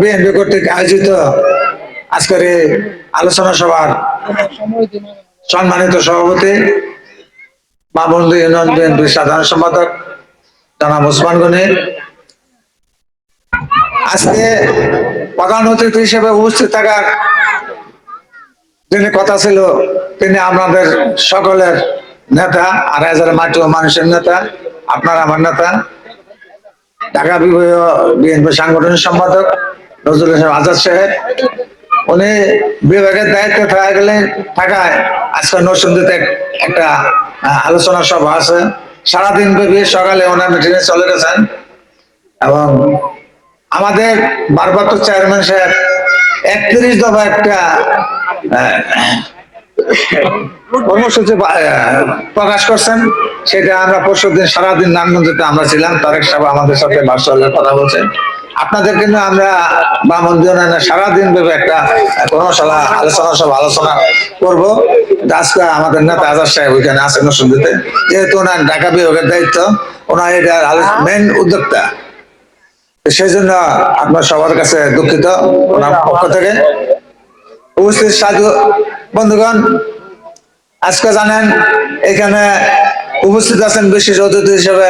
BNP আয়োজিত আজকের আলোচনা সভার সম্মানিত সভাপতি বাবন্দি ইউনিয়ন বিএনপির সাধারণ সম্পাদক জনাব ওসমান গনি। আজকে প্রধান অতিথি হিসেবে উপস্থিত থাকার যিনি কথা ছিল তিনি আপনাদের সকলের নেতা, আর হাজার মাটি মানুষের নেতা, আপনার আমার নেতা, ঢাকা বিএনপি সাংগঠনিক সম্পাদক নজরুল ইসলাম আজাদ সাহেব। উনি বিভাগের দায়িত্বে থাকা গেলে থাকায় আজকে নরসিংদীতে একটা আলোচনা সভা আছে। সারাদিন ব্যাপী সকালে ওনার মিটিংয়ে চলে গেছেন। এবং আমাদের বারবার তো চেয়ারম্যান সাহেব একত্রিশ দফা একটা কর্মসূচি প্রকাশ করছেন। সেটা আমরা পরশু দিন সারাদিন নারায়ণগঞ্জতে আমরা ছিলাম, তারেক সাহেব আমাদের সাথে ভার্চুয়ালে কথা বলছেন। আপনাদের কিন্তু আমরা বা মন্দির সারাদিন ভেবে একটা কর্মশালা, আলোচনা সব আলোচনা করব। আজকে আমাদের নেতা আজাদ সাহেব ওইখানে আছেন নসুন্দিতে যেহেতু ওনার ঢাকা বিভাগের দায়িত্ব, ওনার এটার মেন উদ্যোক্তা। সেই জন্য আপনার সবার কাছে দুঃখিত, ওনার পক্ষ থেকে। উপস্থিত সাধু বন্ধুগণ, আজকে জানেন, এখানে উপস্থিত আছেন বিশেষ অতিথি হিসেবে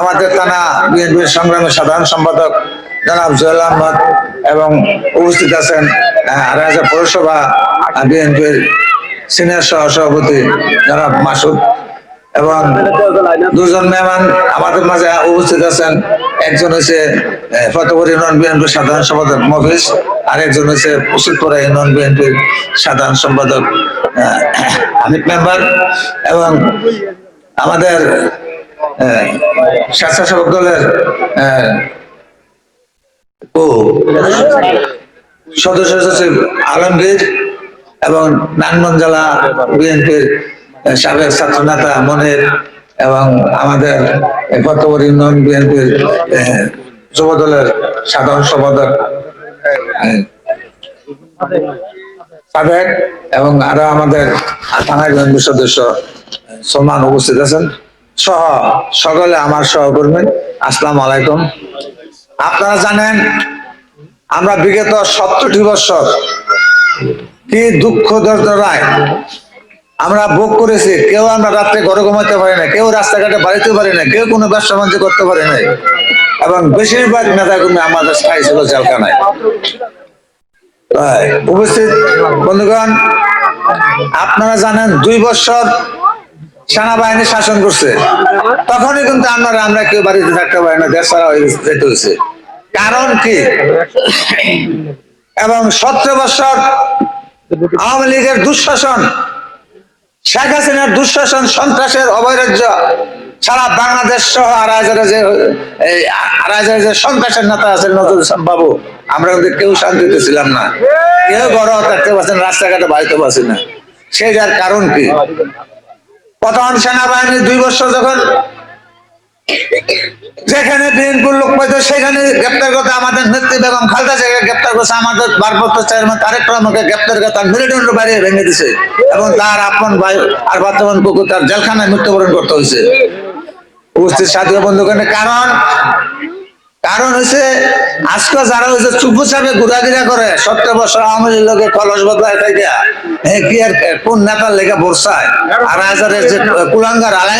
আমাদের থানা বিএনপির সংগ্রামের সাধারণ সম্পাদক জনাব জুয়েল আহমদ এবং উপস্থিত আছেন রাজা পৌরসভা বিএনপির সিনিয়র সহ সভাপতি জনাব মাসুদ এবং দুজন মেহমান আমাদের মাঝে উপস্থিত আছেন। একজন হচ্ছে ফতেপুর ইউনিয়ন বিএনপির সাধারণ সম্পাদক মফিজ। আর একজন হচ্ছে উচিতপুরা ইউনিয়ন বিএনপির সাধারণ সম্পাদক হানিফ মেম্বার এবং আমাদের স্বেচ্ছাসেবক দলের ও সদস্য সচিব আলমগীর এবং নারায়ণগঞ্জ জেলা বিএনপির সাবেক ছাত্র নেতা মনির এবং আমাদের ফতবর ইউনিয়ন বিএনপির যুব দলের সাধারণ সম্পাদক সাবেক এবং আরও আমাদের থানা বিএনপির সদস্য সলমান উপস্থিত আছেন। সহ সকলে আমার সহকর্মী, আসসালামু আলাইকুম। আপনারা জানেন, আমরা বিগত সত্তরটি বছর কি দুঃখ দর্দরায় আমরা ভোগ করেছি, কেউ আমরা রাত্রে ঘরে ঘুমাতে পারি না কেউ রাস্তাঘাটে বাড়িতে পারি না কেউ কোনো ব্যবসা বাণিজ্য করতে পারি না এবং বেশিরভাগ নেতাকর্মী আমাদের স্থায়ী ছিল জেলখানায়। উপস্থিত, বন্ধুগণ, আপনারা জানেন দুই বছর সেনাবাহিনী শাসন করছে। তখনই কিন্তু আমরা আমরা কেউ বাড়িতে থাকতে পারি না, দেশ ছাড়া যেতে হয়েছে। কারণ কি? এবং সতেরো বছর আওয়ামী লীগের দুঃশাসন, শেখ হাসিনার দুঃশাসন, সন্ত্রাসের অবৈরাজ্য সারা বাংলাদেশ সহ আড়াইজারে যে সন্ত্রাসের নেতা আছেন নজরুল ইসলাম বাবু, আমরা কিন্তু কেউ শান্তিতে ছিলাম না। কেউ ঘর থাকতে পারছেন রাস্তাঘাটে বাড়িতে পারছি না। সেটার কারণ কি? প্রধান সেনাবাহিনী দুই বছর যখন যেখানে বিএনপির লোক পাইতো, সেখানে গ্রেপ্তার করতে আমাদের নেত্রী বেগম খালদা জায়গায় গ্রেপ্তার করছে। আমাদের ভারপ্রাপ্ত চেয়ারম্যান তারেক রহমানকে গ্রেপ্তার করে তার মেরুদণ্ড বাড়িয়ে ভেঙে দিছে এবং তার আপন ভাই আর বর্তমান কুকুর তার জেলখানায় মৃত্যুবরণ করতে হয়েছে। উপস্থিত সাথী বন্ধুগণে, কারণ কারণ হচ্ছে আজকে যারা হচ্ছে চুপু চাপে ঘুরাঘিরা করে, সত্তর বছর আওয়ামী লীগের কলস বদলায় থাকে হ্যাঁ কি আর কোন নেতার বর্ষায় আর হাজারের যে কুলাঙ্গার আড়াই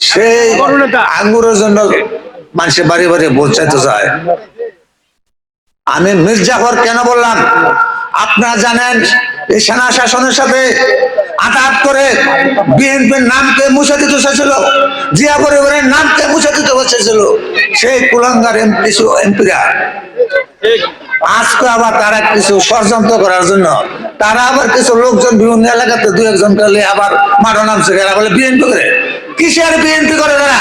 সেই আঙ্গুরের জন্য মানুষের বাড়ি বাড়ি ভোট যায়। আমি মির্জাফর কেন বললাম? আপনারা জানেন, এই সেনা শাসনের সাথে আঘাত করে বিএনপির নামকে মুছে দিতে চেয়েছিল, জিয়া পরিবারের নামকে মুছে দিতে চেয়েছিল। সেই কুলাঙ্গার এমপি এমপিরা। আজকে আবার তারা কিছু ষড়যন্ত্র করার জন্য, তারা আবার কিছু লোকজন বিভিন্ন এলাকাতে দু একজন করলে আবার মারো নামছে এরা বলে বিএনপি করে। কিসের বিএনপি করে তারা?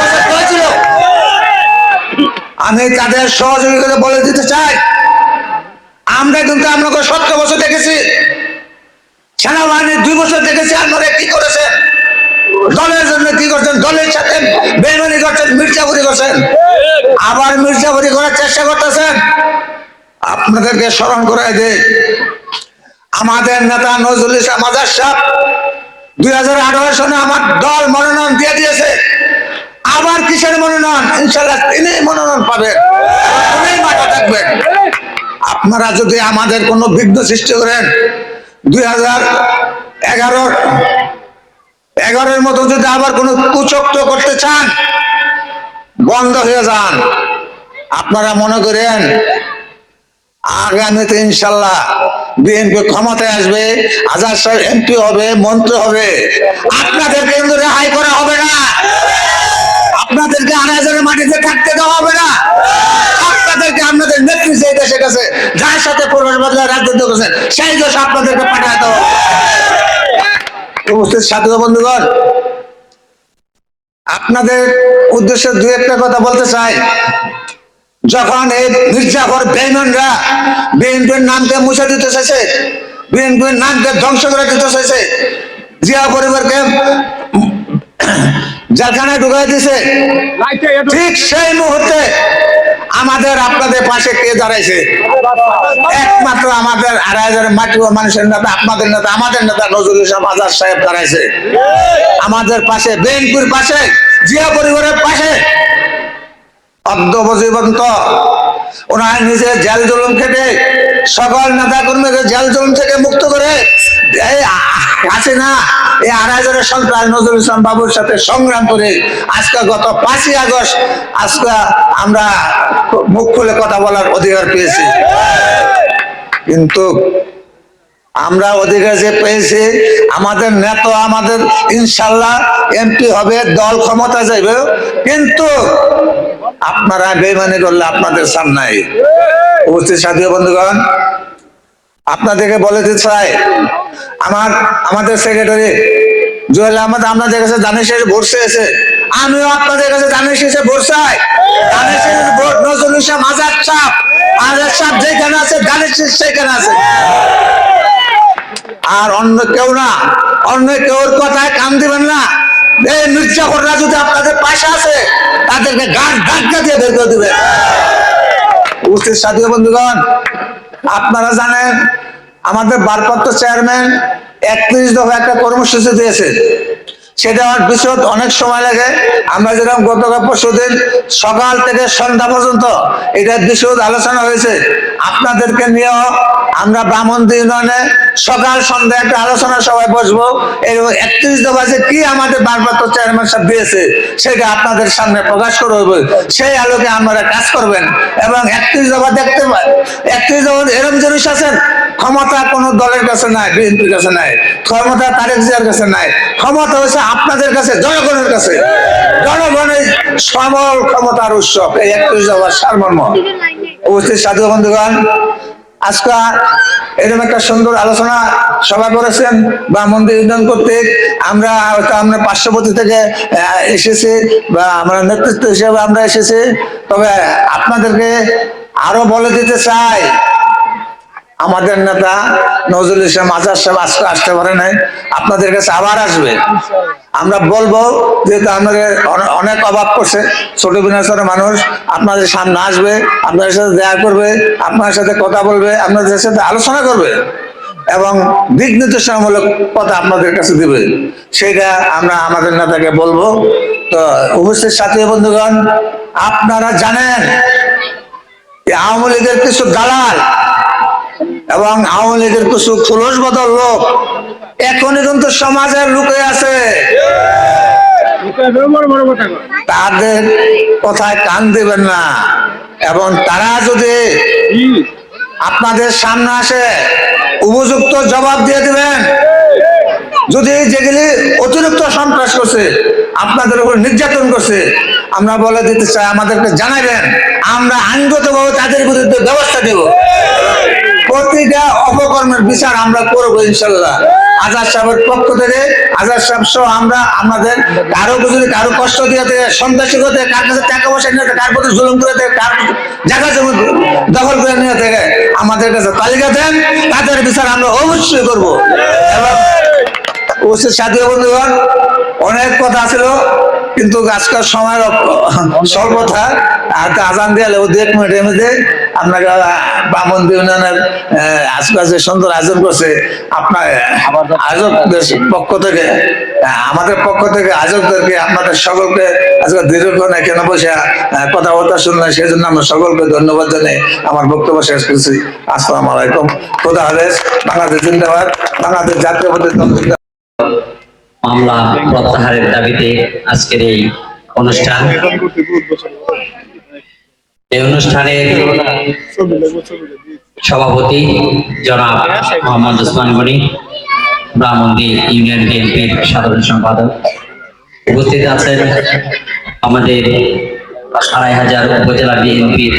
বছর করেছিল আমি তাদের সহযোগিতা বলে দিতে চাই। আমরা কিন্তু আপনাকে সত্তর বছর দেখেছি। আপনারা কি করেছেন? দলের জন্য কি করছেন? দলের সাথে বেমানি করছেন, মির্জাপুরি করছেন। আবার মির্জাপুরি করার চেষ্টা করতেছেন। আপনাদেরকে স্মরণ আমাদের নেতা নজরুল ইসলাম আজাদ সাহেব দুই সনে আমার দল মনোনয়ন দিয়ে দিয়েছে। আবার কিসের মনোনয়ন? ইনশাল্লাহ তিনি মনোনয়ন পাবেন। মাঠে থাকবেন। আপনারা যদি আমাদের কোনো বিঘ্ন সৃষ্টি করেন, দুই হাজার হাজার এগারোর মতো যদি আবার কোনো কুচক্র করতে চান, বন্ধ হয়ে যান। আপনারা মনে করেন, আগামীতে ইনশাল্লাহ বিএনপি ক্ষমতায় আসবে, আজাদ সাহেব এমপি হবে, মন্ত্রী হবে। আপনাদেরকে কিন্তু রেহাই করা হবে না। আপনাদেরকে আড়াই হাজারের মাটিতে থাকতে দেওয়া হবে না। আপনাদেরকে আপনাদের নেতৃত্ব এই দেশের কাছে যার সাথে প্রবেশ বদলায় রাজনীতি করেছেন, সেই দেশ আপনাদেরকে পাঠাতে হবে। উপস্থিত সাথী ও বন্ধুগণ আপনাদের উদ্দেশ্যে দু একটা কথা বলতে চাই যখন এই মির্জাফর বেইমানরা বিএনপির নামকে মুছে দিতে চাইছে বিএনপির নামকে ধ্বংস করে দিতে চাইছে জিয়া পরিবারকে জেলখানায় ঢুকাই দিছে ঠিক সেই মুহূর্তে আমাদের আপনাদের পাশে কে দাঁড়াইছে? একমাত্র আমাদের আড়াই হাজার মাটি মানুষের নেতা, আপনাদের নেতা, আমাদের নেতা নজরুল ইসলাম আজাদ সাহেব দাঁড়াইছে। আমাদের পাশে বেনপুর পাশে, জিয়া পরিবারের পাশে। অর্ধবজীবন্ত ওনার নিজে জেল খেটে সকল নেতা কর্মীকে জেল থেকে মুক্ত করে এই আড়াই হাজারের সন্ত্রাস নজরুল ইসলাম বাবুর সাথে সংগ্রাম করে আজকে গত পাঁচই আগস্ট আজকে আমরা মুখ খুলে কথা বলার অধিকার পেয়েছি। কিন্তু আমরা অধিকার যে পেয়েছি, আমাদের নেতা, আমাদের ইনশাল্লাহ এমপি হবে, দল ক্ষমতা যাইবে। কিন্তু আপনারা বেমানি করলে আপনাদের সামনে উপস্থিত সাথী বন্ধুগণ, আপনাদেরকে বলে দিতে চাই, আমার, আমাদের সেক্রেটারি জুয়েল আহমদ আপনাদের কাছে জানিস এসে ভোট চেয়েছে আমিও আপনাদের কাছে এসে ভোট চাই জানিস এসে ভোট নজরুল ইসলাম আজাদ সাহ আজাদ সাহ যেখানে আছে জানিস সেখানে আছে। আর অন্য কেউ না, অন্য কেউর কথায় কান দিবেন না। এই মির্জাফররা যদি আপনাদের পাশে আছে। তাদেরকে গাছ ধাক্কা দিয়ে বের করে দিবে উপস্থিত সাথী বন্ধুগণ, আপনারা জানেন, আমাদের ভারপ্রাপ্ত চেয়ারম্যান একত্রিশ দফা একটা কর্মসূচি দিয়েছে সেটা আমার বিশদ অনেক সময় লাগে। আমরা যেরকম গতকাল পরশু দিন সকাল থেকে সন্ধ্যা পর্যন্ত এটা বিশদ আলোচনা হয়েছে। আপনাদেরকে নিয়েও আমরা ব্রাহ্মণদি ইউনিয়নে সকাল সন্ধ্যা একটা আলোচনা সবাই বসবো। এবং একত্রিশ দফা যে কি আমাদের ভারপ্রাপ্ত চেয়ারম্যান সাহেব দিয়েছে, সেটা আপনাদের সামনে প্রকাশ করে সেই আলোকে আপনারা কাজ করবেন এবং একত্রিশ দফা দেখতে একত্রিশ দফা এরকম জিনিস আছেন ক্ষমতা কোনো দলের কাছে নাই, বিএনপির কাছে নাই, ক্ষমতা তারেক জিয়ার কাছে নাই, ক্ষমতা হচ্ছে আপনাদের কাছে, জনগণের কাছে। জনগণের সমল ক্ষমতার উৎসব, এই একত্রিশ দফার সারমর্ম। উপস্থিত সাধু বন্ধুগণ, আজকে এরকম একটা সুন্দর আলোচনা সভা করেছেন বা মন্দির উদ্যান কর্তৃক। আমরা আমরা পার্শ্ববর্তী থেকে এসেছি বা আমরা নেতৃত্ব হিসেবে আমরা এসেছি। তবে আপনাদেরকে আরও বলে দিতে চাই আমাদের নেতা নজরুল ইসলাম আজাদ সাহেব আজকে আসতে পারে নাই, আপনাদের কাছে আবার আসবে। আমরা বলব যেহেতু আমাদের অনেক অভাব করছে, ছোট বিনাশের মানুষ, আপনাদের সামনে আসবে, আপনাদের সাথে দেখা করবে আপনাদের সাথে কথা বলবে, আপনাদের সাথে আলোচনা করবে এবং দিক নির্দেশনামূলক কথা আপনাদের কাছে দিবে। সেটা আমরা আমাদের নেতাকে বলব। তো উপস্থিত সাথী বন্ধুগণ, আপনারা জানেন আওয়ামী লীগের কিছু দালাল এবং আওয়ামী লীগের কিছু খোলস বদল লোক এখনই কিন্তু সমাজের লুকে আছে। তাদের কথায় কান দেবেন না। এবং তারা যদি আপনাদের সামনে আসে, উপযুক্ত জবাব দিয়ে দেবেন। যদি যেগুলি অতিরিক্ত সন্ত্রাস করছে, আপনাদের উপর নির্যাতন করছে, আমরা বলে দিতে চাই, আমাদেরকে জানাবেন। আমরা আইনগতভাবে তাদের বিরুদ্ধে ব্যবস্থা দেব প্রতিটা অপকর্মের বিচার আমরা করব ইনশাল্লাহ। আজাদ সাহেবের পক্ষ থেকে, আজাদ সাহেব সহ আমরা, আমাদের কারও যদি কারও কষ্ট দিয়ে থাকে সন্ত্রাসী হতে কার কাছে টাকা পয়সা নিয়ে কার প্রতি জুলুম করে কার জায়গা জমি দখল করে নিয়ে থাকে আমাদের কাছে তালিকা দেন, তাদের বিচার আমরা অবশ্যই করব। এবং সাথী বন্ধুগণ, অনেক কথা ছিল। কিন্তু আজকাল সময়ের অপ- স্বল্পতা আর আজান দিয়ে ও দু এক মিনিটের মধ্যে আপনাকে বামন ইউনিয়নের আজকাল যে সুন্দর আয়োজন করছে। আপনার আয়োজকদের পক্ষ থেকে আমাদের পক্ষ থেকে আয়োজকদেরকে আপনাদের সকলকে আজকে দীর্ঘক্ষণ এখানে বসে কথাবার্তা শুনলেন সেই জন্য আমরা সকলকে ধন্যবাদ জানাই আমার বক্তব্য শেষ করছি। আসসালামু আলাইকুম। খোদা হাফেজ। বাংলাদেশ জিন্দাবাদ। বাংলাদেশ জিন্দাবাদ। মামলা প্রত্যাহারের দাবিতে আজকের এই অনুষ্ঠান। এই অনুষ্ঠানের সভাপতি জনাব মোহাম্মদ ওসমান গনি ব্রাহ্মণদি ইউনিয়ন বিএনপির সাধারণ সম্পাদক। উপস্থিত আছেন আমাদের আড়াই হাজার উপজেলা বিএনপির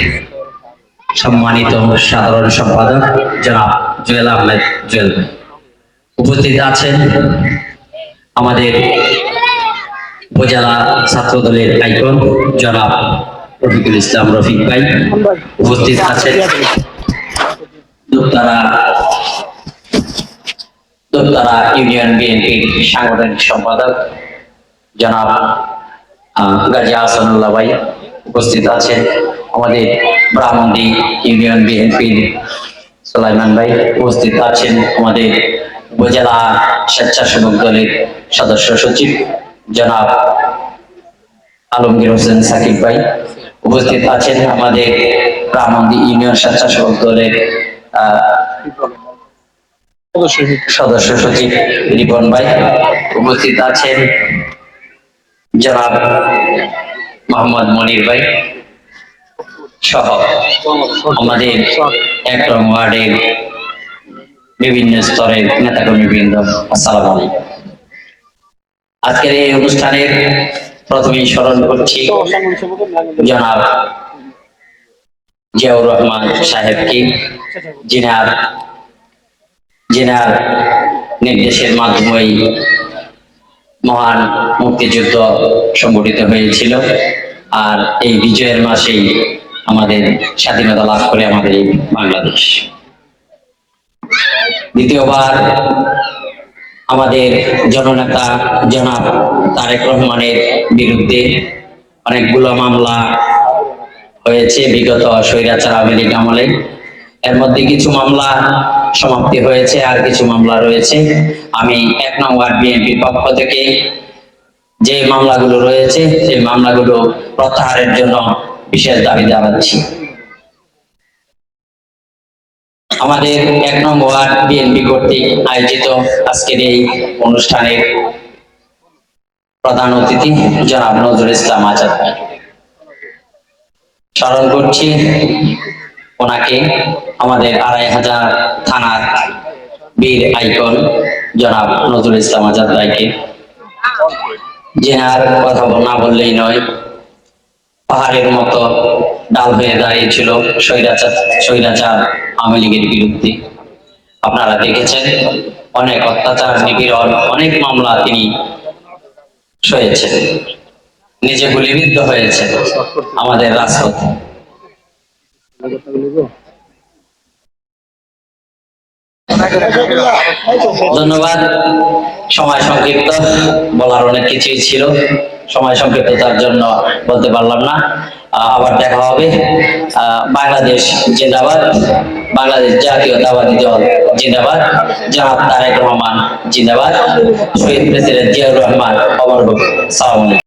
সম্মানিত সাধারণ সম্পাদক জনাব জুয়েল আহমেদ জুয়েল। উপস্থিত আছেন আমাদের উপজেলা ছাত্র দলের আইকন জনাব রফিকুল ইসলাম রফিক ভাই উপস্থিত আছেন। দোতারা দোতারা ইউনিয়ন বিএনপির সাংগঠনিক সম্পাদক জনাব গাজী আহসানুল্লাহ ভাই উপস্থিত আছেন। আমাদের ব্রাহ্মণদি ইউনিয়ন বিএনপির সুলাইমান ভাই উপস্থিত আছেন। আমাদের উপজেলা স্বেচ্ছাসেবক দলের সদস্য সচিব জনাব আলমগীর হোসেন সাকিব ভাই উপস্থিত আছেন আমাদের ব্রাহ্মণদি ইউনিয়ন স্বেচ্ছাসেবক দলের সদস্য সচিব রিপন ভাই উপস্থিত আছেন জনাব মোহাম্মদ মনির ভাই সহ আমাদের এক রং ওয়ার্ডের বিভিন্ন স্তরের নেতাকর্মী বৃন্দ আসসালাম আজকের এই অনুষ্ঠানের প্রথমেই স্মরণ করছি জনাব জিয়াউর রহমান সাহেবকে, যিনার যিনার নির্দেশের মাধ্যমেই মহান মুক্তিযুদ্ধ সংগঠিত হয়েছিল। আর এই বিজয়ের মাসেই আমাদের স্বাধীনতা লাভ করে আমাদের এই বাংলাদেশ। দ্বিতীয়বার আমাদের জননেতা জনাব তারেক রহমানের বিরুদ্ধে অনেকগুলো মামলা হয়েছে, বিগত স্বৈরাচার আওয়ামী লীগ আমলে। এর মধ্যে কিছু মামলা সমাপ্তি হয়েছে আর কিছু মামলা রয়েছে। আমি এক নম্বর বিএনপির পক্ষ থেকে যে মামলাগুলো রয়েছে, সেই মামলাগুলো প্রত্যাহারের জন্য বিশেষ দাবি জানাচ্ছি। আমাদের এক নম্বর বিএনপি কর্তৃক আয়োজিত আজকের এই অনুষ্ঠানের প্রধান অতিথি জনাব নজরুল ইসলাম আজাদ স্মরণ করছি, ওনাকে আমাদের আড়াই হাজার থানার বীর আইকন জনাব নজরুল ইসলাম আজাদ ভাইকে। জেনার কথা না বললেই নয়, পাহাড়ের মতো ডাল হয়ে দাঁড়িয়েছিল স্বৈরাচার স্বৈরাচার আওয়ামী লীগের বিরুদ্ধে। আপনারা দেখেছেন, অনেক অত্যাচার, নিপীড়ন, অনেক মামলা তিনি সয়েছেন নিজে গুলিবিদ্ধ হয়েছে আমাদের রাজপথে। ধন্যবাদ। সময় সংক্ষিপ্ত, বলার অনেক কিছুই ছিল। সময় সংক্ষিপ্ততার জন্য বলতে পারলাম না। আবার দেখা হবে। বাংলাদেশ জিন্দাবাদ, বাংলাদেশ জাতীয়তাবাদী দল জিন্দাবাদ জাহাদ তারেক রহমান জিন্দাবাদ, শহীদ প্রেসিডেন্ট জিয়াউর রহমান, অমর সালাম